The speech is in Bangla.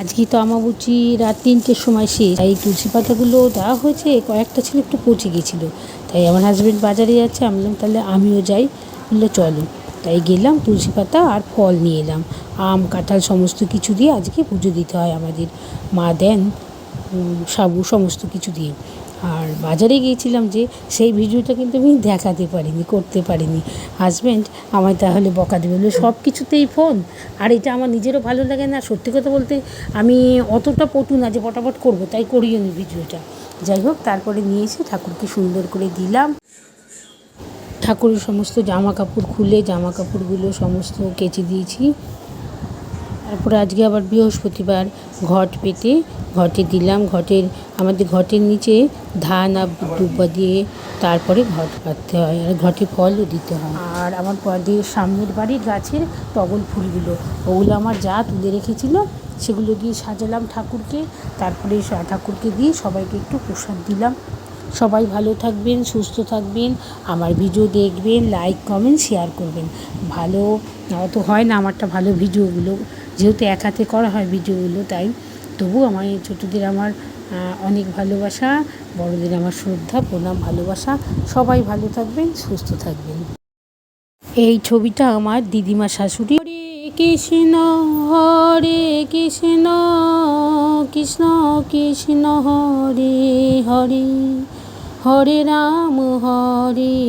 আজকে তো আমাবুচি রাত তিনটের সময় শেষ। তাই তুলসী পাতাগুলো দেওয়া হয়েছে, কয়েকটা ছিল একটু পচে গেছিল তাই আমার হাজব্যান্ড বাজারে যাচ্ছে, আমি বললাম, তাহলে আমিও যাই। বলল, চলো। তাই গেলাম, তুলসী পাতা আর ফল নিয়ে এলাম। আম, কাঁঠাল সমস্ত কিছু দিয়ে আজকে পুজো দিতে হয় আমাদের। মা দেন সাবু সমস্ত কিছু দিয়ে। আর বাজারে গিয়েছিলাম যে সেই ভিডিওটা কিন্তু আমি দেখাতে পারিনি, করতে পারিনি। হাজব্যান্ড আমায় তাহলে বকা দেবে। সব কিছুতেই ফোন আর এটা আমার নিজেরও ভালো লাগে না। সত্যি কথা বলতে আমি অতটা পটু না যে পটাপট করব, তাই করিও নি ভিডিওটা। যাই হোক, তারপরে নিয়ে এসে ঠাকুরকে সুন্দর করে দিলাম। ঠাকুরের সমস্ত জামা কাপড় খুলে জামা কাপড়গুলো সমস্ত কেচে দিয়েছি। তারপরে আজকে আবার বৃহস্পতিবার ঘট পেতে ঘটে দিলাম। ঘটের আমাদের ঘটের নিচে ধান আর দুব্বা দিয়ে তারপরে ঘট পাততে হয় আর ঘটে ফলও দিতে হয়। আর আমার বাড়ির সামনের বাড়ির গাছের টগল ফুলগুলো, ওগুলো আমার যা তুলে রেখেছিল সেগুলো দিয়ে সাজালাম ঠাকুরকে। তারপরে ঠাকুরকে দিয়ে সবাইকে একটু প্রসাদ দিলাম। সবাই ভালো থাকবেন, সুস্থ থাকবেন, আমার ভিডিও দেখবেন লাইক কমেন্ট শেয়ার করবেন। ভালো তো হয় না আমারটা ভালো ভিডিওগুলো। যেহেতু এক হাতে করা হয় ভিডিওগুলো, তাই তবু আমার ছোটোদের আমার অনেক ভালোবাসা, বড়দের আমার শ্রদ্ধা, প্রণাম, ভালোবাসা। সবাই ভালো থাকবেন, সুস্থ থাকবেন। এই ছবিটা আমার দিদিমা শাশুড়ি। হরে কৃষ্ণ হরে কৃষ্ণ কৃষ্ণ কৃষ্ণ, হরে হরে। হরে রাম, হরে